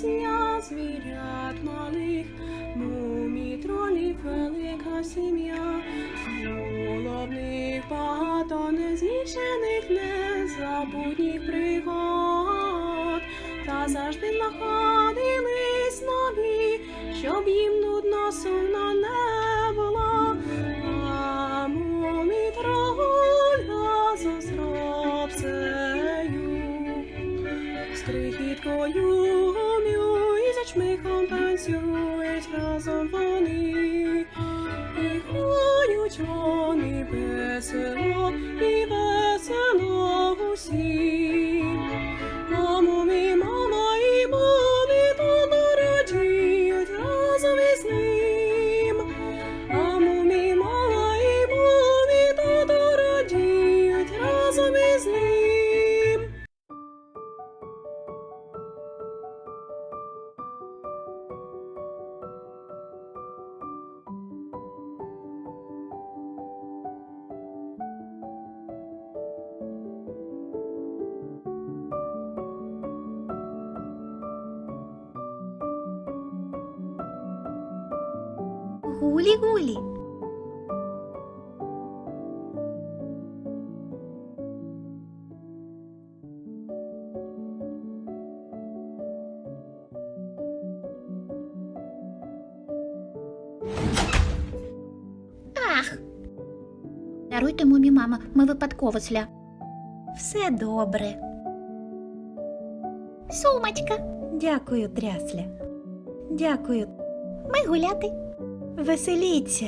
живе звірят малих, мумі тролів велика сім'я, головних багато незмічених, незабутніх пригод, та завжди знаходились нові, щоб їм нудно сумно не весело, і Гулі-гулі. Ах. Даруйте мумі, мама, ми випадково сля. Все добре. Сумочка. Дякую, трясля. Дякую. Ми гуляти. Веселіться.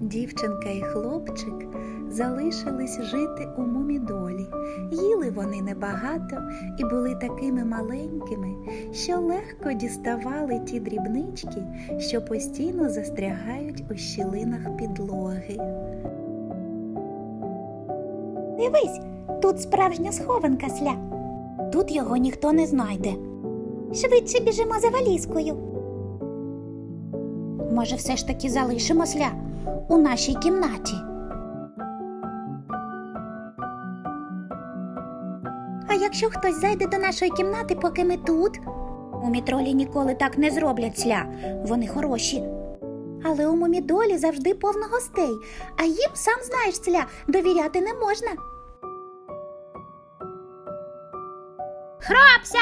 Дівчинка і хлопчик залишились жити у мумідолі. Їли вони небагато і були такими маленькими, що легко діставали ті дрібнички, що постійно застрягають у щілинах підлоги. Дивись, тут справжня схованка сля. Тут його ніхто не знайде. Швидше біжимо за валізкою. Може, все ж таки залишимо сля у нашій кімнаті. А якщо хтось зайде до нашої кімнати, поки ми тут? У мітролі ніколи так не зроблять сля. Вони хороші. Але у мумідолі завжди повно гостей, а їм, сам знаєш, сля, довіряти не можна. Хропся!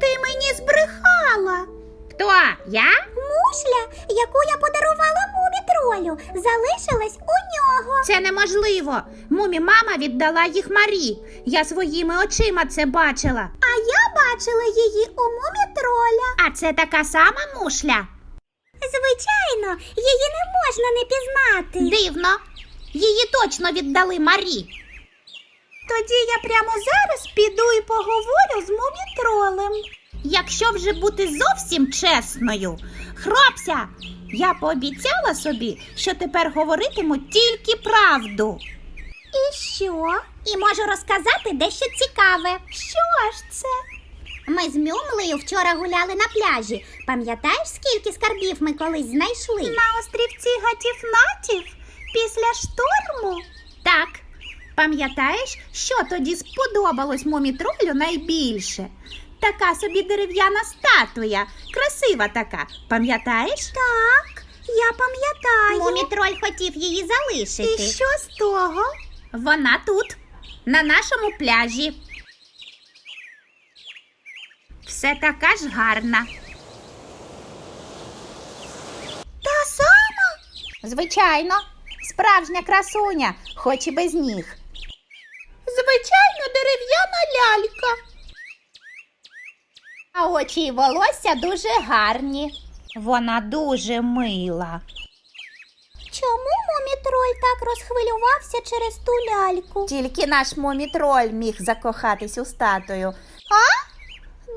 Ти мені збрехала. Хто? Я? Мушля, яку я подарувала мумі-тролю, залишилась у нього. Це неможливо. Мумі мама віддала їх Марі. Я своїми очима це бачила. А я бачила її у мумі-троля. А це така сама мушля. Звичайно, її не можна не пізнати. Дивно. Її точно віддали Марі. Тоді я прямо зараз піду і поговорю з мумі-тролем. Якщо вже бути зовсім чесною, хропся, я пообіцяла собі, що тепер говоритиму тільки правду. І що? І можу розказати дещо цікаве. Що ж це? Ми з Мюмлею вчора гуляли на пляжі. Пам'ятаєш, скільки скарбів ми колись знайшли? На острівці гатіфнатів після шторму. Так. Пам'ятаєш, що тоді сподобалось мумітролю найбільше? Така собі дерев'яна статуя, красива така. Пам'ятаєш? Так, я пам'ятаю. Мумітроль хотів її залишити. І що з того? Вона тут, на нашому пляжі. Все така ж гарна. Та сама? Звичайно, справжня красуня, хоч і без ніг. Звичайно, дерев'яна лялька. А очі й волосся дуже гарні. Вона дуже мила. Чому мумітроль так розхвилювався через ту ляльку? Тільки наш мумітроль міг закохатись у статую. А?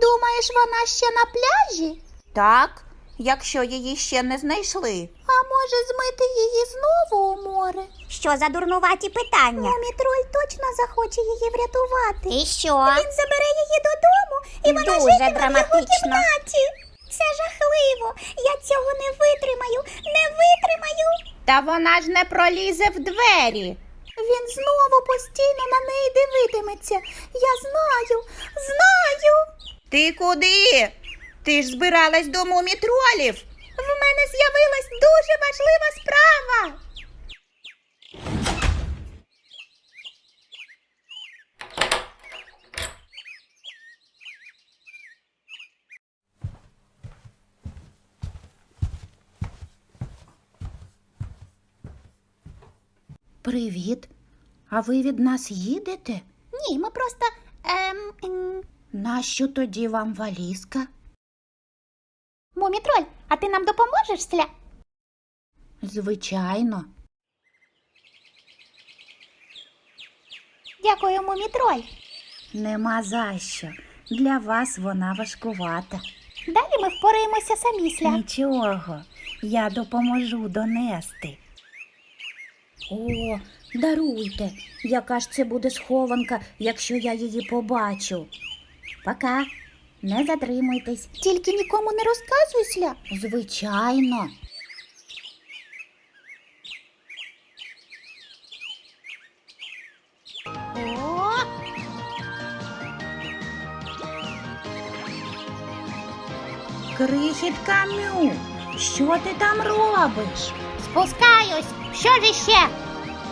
Думаєш, вона ще на пляжі? Так, якщо її ще не знайшли. А може змити її знову у море? Що за дурнуваті питання? Мумітроль точно захоче її врятувати. І що? Він забере її додому, і вона Дуже житиме в його кімнаті. Це жахливо. Я цього не витримаю, не витримаю. Та вона ж не пролізе в двері. Він знову постійно на неї дивитиметься. Я знаю, знаю. Ти куди? Ти ж збиралась до мумітролів. В мене з'явилась дуже важлива справа. Привіт. А ви від нас їдете? Ні, ми просто. Ем, ем... Нащо тоді вам валізка? Мумітроль, а ти нам допоможеш, Сля? Звичайно. Дякую, мумітроль. Нема за що. Для вас вона важкувата. Далі ми впораємося самі, Сля. Нічого, я допоможу донести. О, даруйте, яка ж це буде схованка, якщо я її побачу. Пока, не затримуйтесь. Тільки нікому не розказуй, Сля. Звичайно. О, Крихітка Мю, що ти там робиш? спускаюсь. Що ж іще?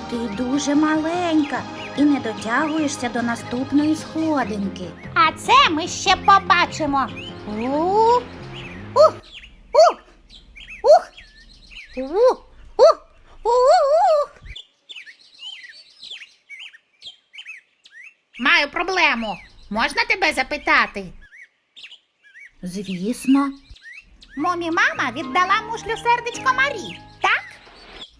Ти дуже маленька і не дотягуєшся до наступної сходинки. А це ми ще побачимо. У, ух, ух, ух, ух, ух, ух. Маю проблему. Можна тебе запитати? Звісно, Мумі мама віддала мушлю сердечко Марі, так?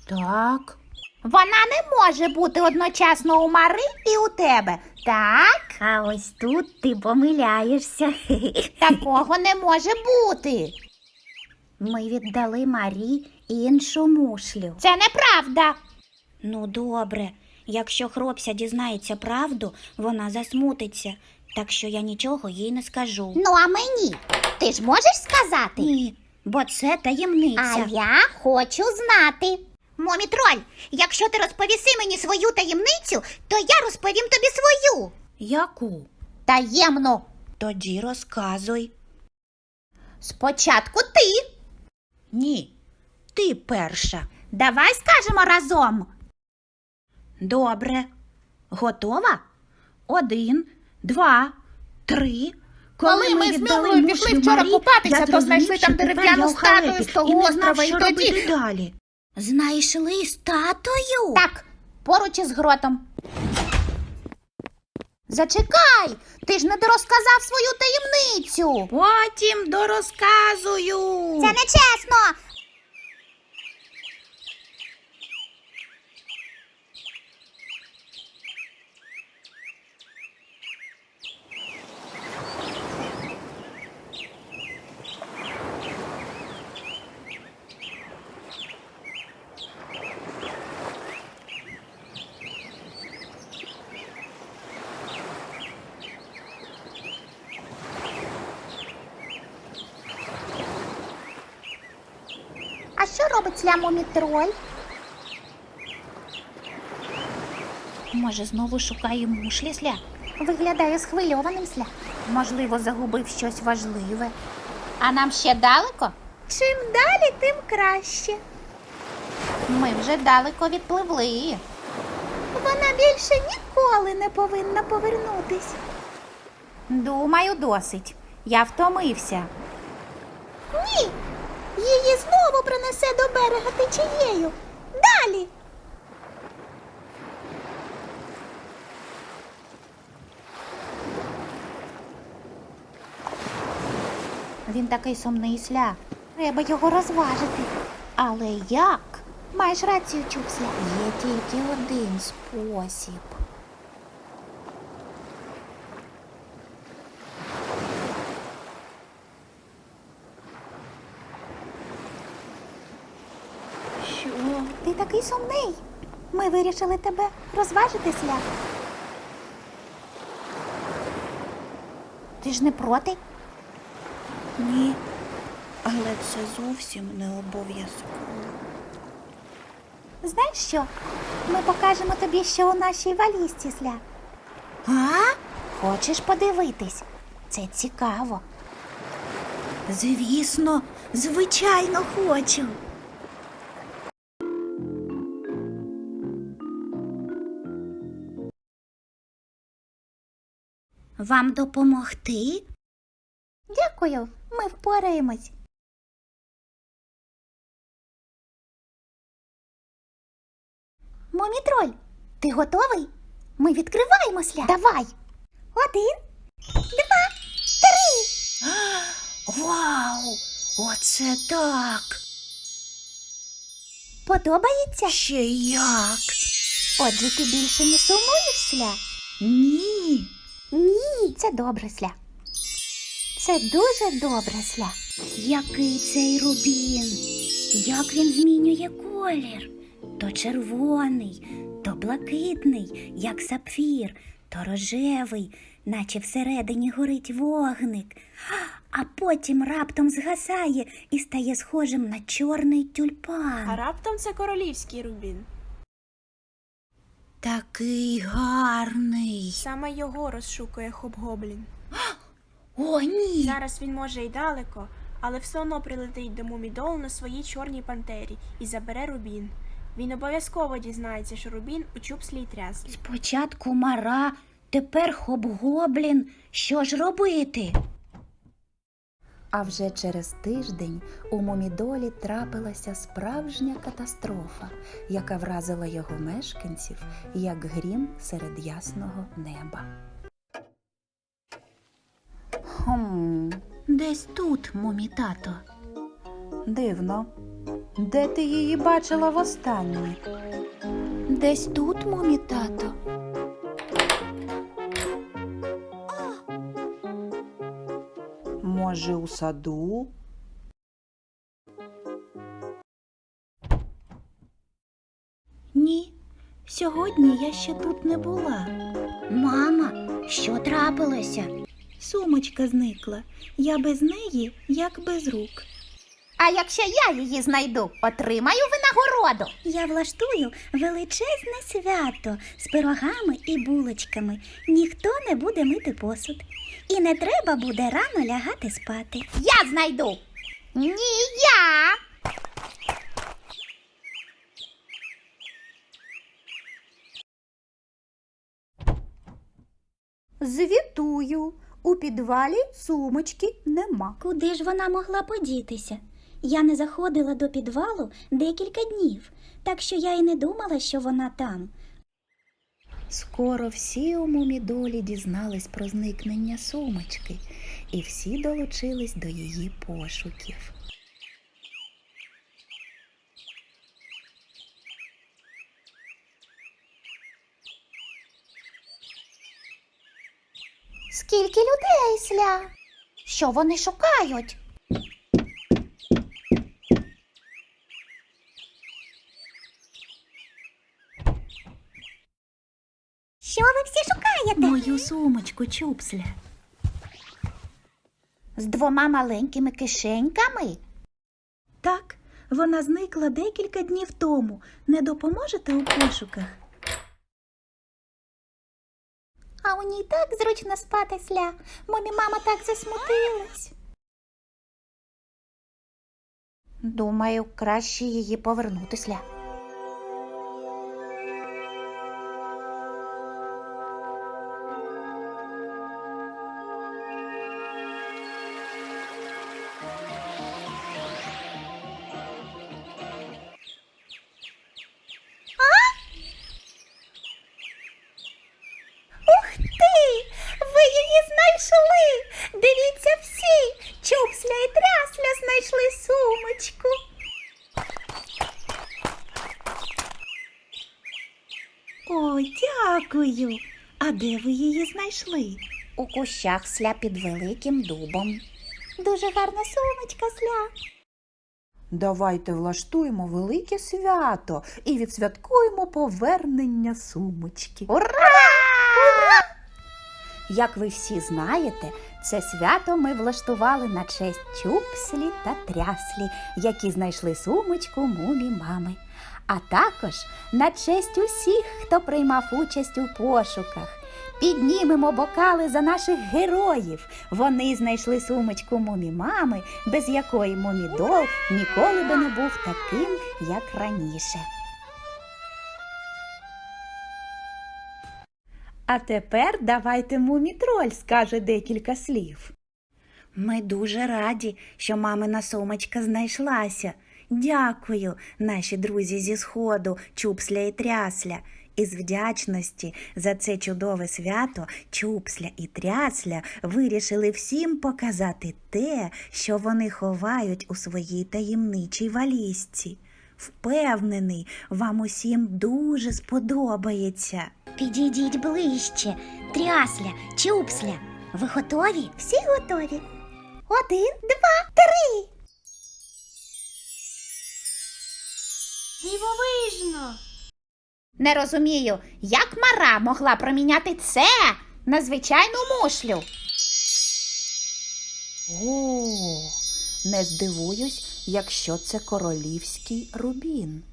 так. Вона не може бути одночасно у Мари і у тебе, так? А ось тут ти помиляєшся. Такого не може бути. Ми віддали Марі іншу мушлю. Це неправда. Ну, добре. Якщо хлопця дізнається правду, вона засмутиться, так що я нічого їй не скажу. Ну, а мені ти ж можеш сказати? Ні, бо це таємниця. А я хочу знати. Мумітроль, якщо ти розповіси мені свою таємницю, то я розповім тобі свою. Яку? Таємну. Тоді розказуй. Спочатку ти. Ні, ти перша. Давай скажемо разом. Добре. Готова? Один, два, три. Коли ми з Мілою пішли вчора купатися, то знайшли там дерев'яну статую з того острова, і тоді- далі. Знайшли статую? Так, поруч із гротом. Зачекай, ти ж не дорозказав свою таємницю. Потім дорозказую. Це нечесно що робить слямомітроль? Може, знову шукає мушлі сля? Виглядає схвильованим сля. Можливо, загубив щось важливе. А нам ще далеко? Чим далі, тим краще. Ми вже далеко відпливли. Вона більше ніколи не повинна повернутись. Думаю, досить. Я втомився. Ні, її знову принесе до берега течією. Далі. Він такий сумний сля. Треба його розважити. Але як? Маєш рацію, Чупсля. Є тільки один спосіб. Ти такий сумний? Ми вирішили тебе розважити, Сля. Ти ж не проти? Ні, але це зовсім не обов'язково. Знаєш що? Ми покажемо тобі, що у нашій валізці, Сля. А? Хочеш подивитись? Це цікаво. Звісно, звичайно хочу. Вам допомогти? Дякую, ми впораємось. Момітроль, ти готовий? Ми відкриваємося. Давай. Один, два, три. Вау! Оце так! Подобається? Ще як? Отже, ти більше не сумуєш, Сля? Ні. Ні, це добре, Сля. Це дуже добре, Сля. Який цей рубін? Як він змінює колір? То червоний, то блакитний, як сапфір, то рожевий, наче всередині горить вогник, а потім раптом згасає і стає схожим на чорний тюльпан. А раптом це королівський рубін. Такий гарний. Саме його розшукує Хобгоблін. О, ні. Зараз він може й далеко, але все одно прилетить до Мумідолу на своїй чорній пантері і забере рубін. Він обов'язково дізнається, що рубін у чупслі й тряслі. Спочатку мара, тепер хоб-гоблін. Що ж робити? А вже через тиждень у Мумідолі трапилася справжня катастрофа, яка вразила його мешканців як грім серед ясного неба. Хм, Десь тут, мумі-тато. дивно. Де ти її бачила востаннє? Десь тут, мумі-тато. Може, у саду? Ні, сьогодні я ще тут не була. Мама, що трапилося? Сумочка зникла. Я без неї, як без рук. А якщо я її знайду, отримаю винагороду. Я влаштую величезне свято з пирогами і булочками. Ніхто не буде мити посуд. І не треба буде рано лягати спати. Я знайду. Ні, я. Звітую, у підвалі сумочки нема. Куди ж вона могла подітися? Я не заходила до підвалу декілька днів, так що я й не думала, що вона там. Скоро всі у Мумідолі дізнались про зникнення сумочки, і всі долучились до її пошуків. Скільки людей, Сля? Що вони шукають? Що ви всі шукаєте? Мою сумочку, чупсля. З двома маленькими кишеньками? Так, вона зникла декілька днів тому. Не допоможете у пошуках? А у ній так зручно спати, Сля. Мамі мама так засмутилась. Думаю, краще її повернути, Сля. Ви її знайшли? У кущах сля під великим дубом. Дуже гарна сумочка, сля. Давайте влаштуємо велике свято і відсвяткуємо повернення сумочки. Ура! Як ви всі знаєте, це свято ми влаштували на честь чупслі та тряслі, які знайшли сумочку мумі мами. А також на честь усіх, хто приймав участь у пошуках. Піднімемо бокали за наших героїв. Вони знайшли сумочку мумі мами, без якої мумідол ніколи би не був таким, як раніше. А тепер давайте мумітроль скаже декілька слів. Ми дуже раді, що мамина сумочка знайшлася. Дякую, наші друзі зі сходу, чупсля і трясля. Із вдячності за це чудове свято чупсля і трясля вирішили всім показати те, що вони ховають у своїй таємничій валізці. Впевнений, вам усім дуже сподобається. Підійдіть ближче. Трясля, чупсля. Ви готові? Всі готові. Один, два, три. Дивовижно! Не розумію, як мара могла проміняти це на звичайну мушлю. О, не здивуюсь, якщо це королівський рубін.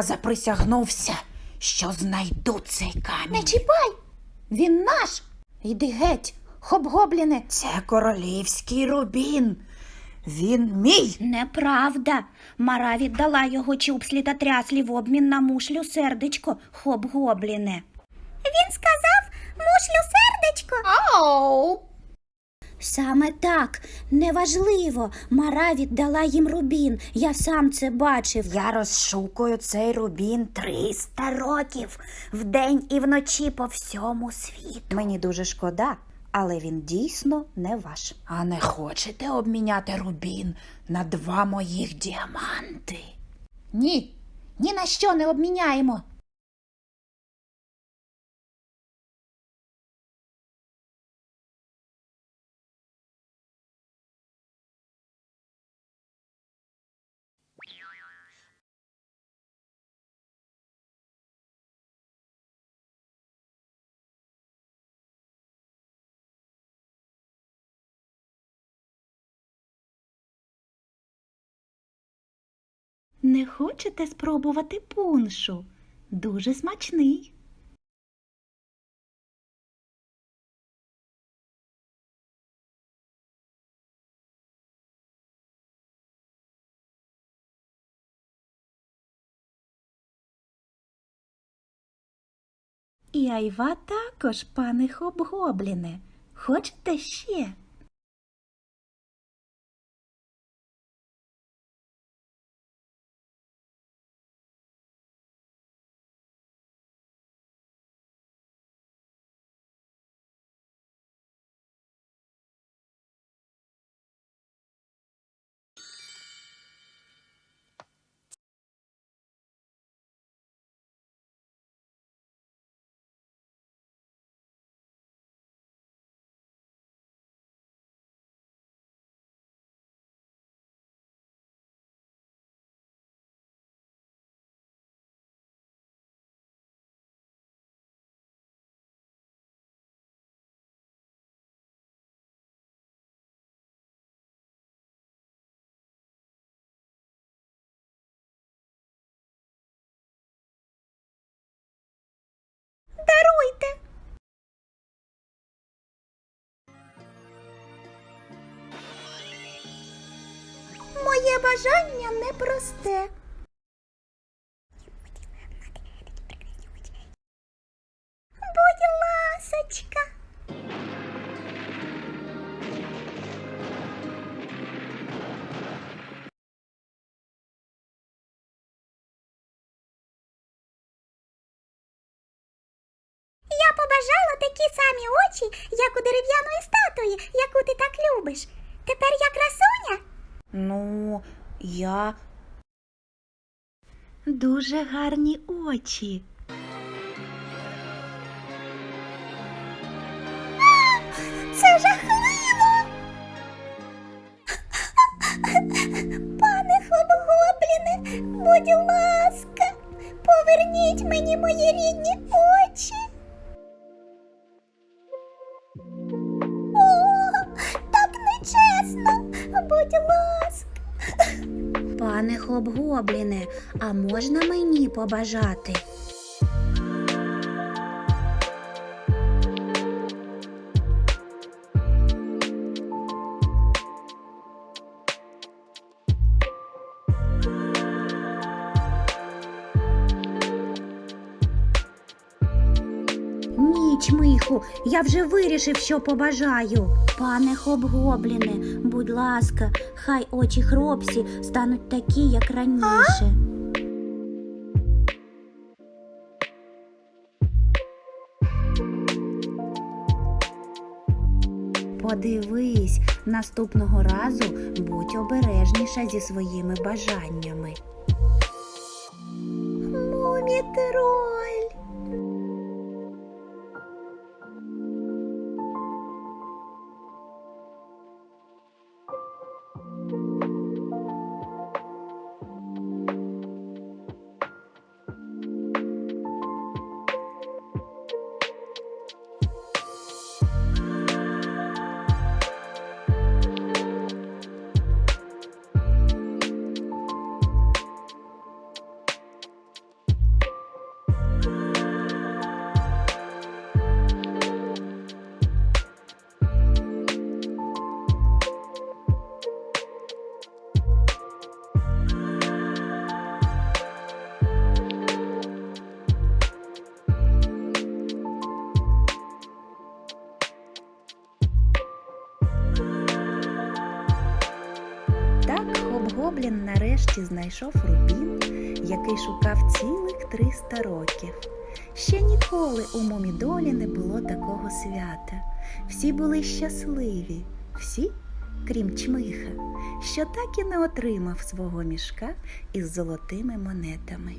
Я заприсягнувся, що знайду цей камінь. Не чіпай. Він наш. Йди геть, хоп-гобліне. Це королівський рубін. Він мій. Неправда. Мара віддала його чупслі та тряслі в обмін на мушлю сердечко, хоп-гобліне. Він сказав мушлю сердечко. Оу! Саме так, неважливо. Мара віддала їм рубін. Я сам це бачив. Я розшукую цей рубін 300 років вдень і вночі по всьому світу. Мені дуже шкода, але він дійсно не ваш. А не хочете обміняти рубін на два моїх діаманти? Ні, ні на що не обміняємо. Не хочете спробувати пуншу? Дуже смачний. І айва також, пане хобгобліне. Хочете ще? Моє бажання непросте. Будь ласочка. побажала такі самі очі, як у дерев'яної статуї, яку ти так любиш. Тепер я красуня? Ну, я. Дуже гарні очі. Це жахливо. Пане хлопоглобліне, будь ласка, поверніть мені мої рідні очі. Будь ласка. Пане хлопгобліне, а можна мені побажати? Я вже вирішив, що побажаю. Пане хлопгобліне, будь ласка, хай очі хропсі стануть такі, як раніше. Подивись, наступного разу будь обережніша зі своїми бажаннями. Мумітроль. Нарешті знайшов рубін, який шукав цілих 300 років. Ще ніколи у Момідолі не було такого свята. Всі були щасливі, всі, крім чмиха, що так і не отримав свого мішка із золотими монетами.